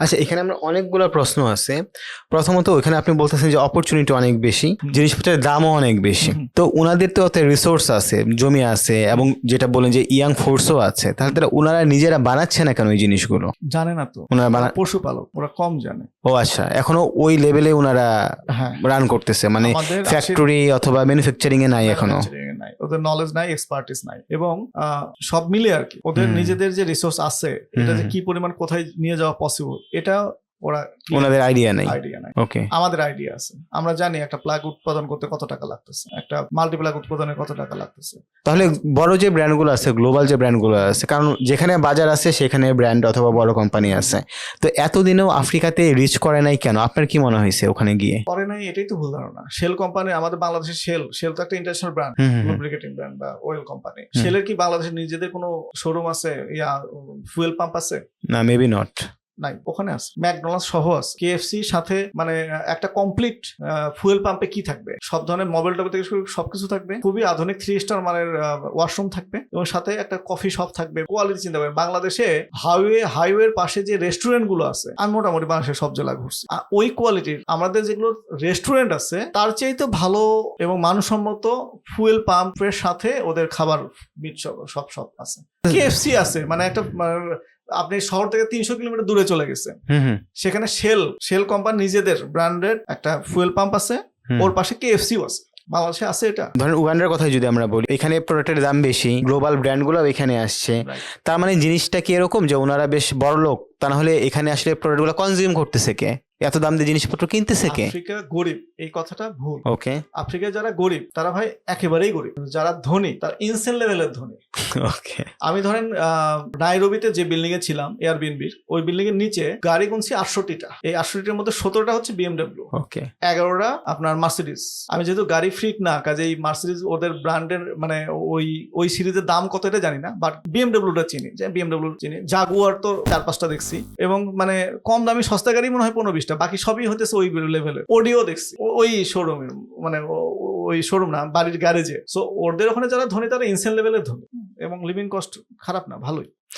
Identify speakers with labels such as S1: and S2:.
S1: আচ্ছা এখানে আমরা অনেকগুলো প্রশ্ন আছে। প্রথমত ওখানে আপনি বলতেছেন যে অপরচুনিটি অনেক বেশি জিনিসপত্রের দামও অনেক বেশি। তো ওনাদের তো অত রিসোর্স আছে জমি আছে এবং যেটা বলেন যে ইয়াং ফোর্সও আছে তাহলে তারা ওনারা নিজেরা বানাচ্ছে না কেন ওই জিনিসগুলো?
S2: জানে না তো।
S1: ওনারা বানা
S2: পশুপালক ওরা কম জানে।
S1: ও আচ্ছা এখনও ওই লেভেলে ওনারা রান করতেছে মানে ফ্যাক্টরি অথবা ম্যানুফ্যাকচারিং এ নাই
S2: এখনও। নাই ওদের নলেজ নাই এক্সপার্টিস নাই এবং আহ, সব মিলে আর কি ওদের নিজেদের যে রিসোর্স আছে এটা যে কি পরিমাণ কোথায় নিয়ে যাওয়া পসিবল এটা ওরা
S1: ওনাদের আইডিয়া নেই।
S2: আইডিয়া নাই।
S1: ওকে
S2: আমাদের আইডিয়া আছে। আমরা জানি একটা প্লাগ উৎপাদন করতে কত টাকা লাগতেছে। একটা মাল্টি প্লাগ উৎপাদনে কত টাকা লাগতেছে।
S1: তাহলে বড় যে ব্র্যান্ডগুলো আছে গ্লোবাল যে ব্র্যান্ডগুলো আছে কারণ যেখানে বাজার আছে সেখানে ব্র্যান্ড অথবা বড় কোম্পানি আছে। তো এতদিনেও আফ্রিকাতে রিচ করে নাই কেন? আপনার কি মনে হয়েছে ওখানে গিয়ে?
S2: করে নাই এটাই তো ভুল ধারণা। শেল কোম্পানি আমাদের বাংলাদেশের শেল শেল তো একটা ইন্টারন্যাশনাল ব্র্যান্ড। লুব্রিকেটিং ব্র্যান্ড বা অয়েল কোম্পানি শেলের কি বাংলাদেশের নিজেদের কোনো শোরুম আছে? ইয়া ফুয়েল পাম্প আছে?
S1: না মেবি নট
S2: নাই ওখানে আছে। ম্যাকডোনাল্ড সহ আছে। কেএফসি সাথে মানে একটা কমপ্লিট ফুয়েল পাম্পে কি থাকবে? সব ধরনের মোবাইল টপ থেকে সবকিছু থাকবে। খুবই আধুনিক থ্রি স্টার মানের ওয়াশরুম থাকবে। এবং সাথে একটা কফি শপ থাকবে। কোয়ালিটি চিন্তা করেন বাংলাদেশে হাইওয়ে হাইওয়ের পাশে যে রেস্টুরেন্টগুলো আছে আমি মোটামুটি বাংলাদেশের সব জেলা ঘুরছি। ওই কোয়ালিটির আমাদের যেগুলো রেস্টুরেন্ট আছে তার চাইতে ভালো এবং মানসম্মত ফুয়েল পাম্পের সাথে ওদের খাবার মিট সব সব সব আছে। কেএফসি আছে মানে একটা মানে, আপনি শহর থেকে তিনশো কিলোমিটার দূরে চলে গেছেন
S1: হুম
S2: সেখানে শেল শেল কোম্পানি নিজেদের ব্র্যান্ডের একটা ফুয়েল পাম্প আছে ওর পাশে কে কেএফসিও আছে। বাংলাদেশে আছে এটা।
S1: ধরেন উগান্ডার কথাই যদি আমরা বলি এখানে প্রোডাক্টের দাম বেশি গ্লোবাল ব্র্যান্ডগুলো এখানে আসছে। তার মানে জিনিসটা কি এরকম যে ওনারা বেশ বড় লোক তা না হলে এখানে আসলে প্রোডাক্টগুলো কনজিউম করতেছে কে? এত দাম দিয়ে জিনিসপত্র কিনতেছে কে?
S2: আফ্রিকা গরিব। এই কথাটা ভুল।
S1: ওকে
S2: আফ্রিকায় যারা গরিব তারা ভাই একেবারেই গরিব। যারা ধনী তারা ইনসেন লেভেলের ধনী।
S1: ওকে
S2: আমি ধরেন আহ, নাইরোবিতে যে বিল্ডিং এ ছিলাম এয়ারবিএনবির ওই বিল্ডিং এর নিচে গাড়ি গুনছি আটষট্টিটা। এই আটষট্টিটার মধ্যে সতেরোটা হচ্ছে বিএমডব্লিউ
S1: ওকে
S2: এগারোটা আপনার মার্সিডিস আমি যেহেতু গাড়ি ফ্রিক না কাজে কাজেই মার্সিডিস ওদের ব্র্যান্ডের মানে ওই ওই সিরিজের দাম কত এটা জানি না বাট বিএমডব্লিউটা চিনি। যে বিএমডব্লিউ চিনি। জাগুয়ার তো চার পাঁচটা দেখছি। এবং মানে কম দামি সস্তা গাড়ি মনে হয় পনেরো বিশটা। বাকি সবই হতেছে ওই লেভেলের অডিও দেখছি। ও- ওই শোরুমের মানে ওই শোরুম না বাড়ির গ্যারেজে সো ওদের ওখানে যারা ধনী তারা ইনসেন লেভেলের ধনী। এবং লিভিং কস্ট খারাপ না ভালোই।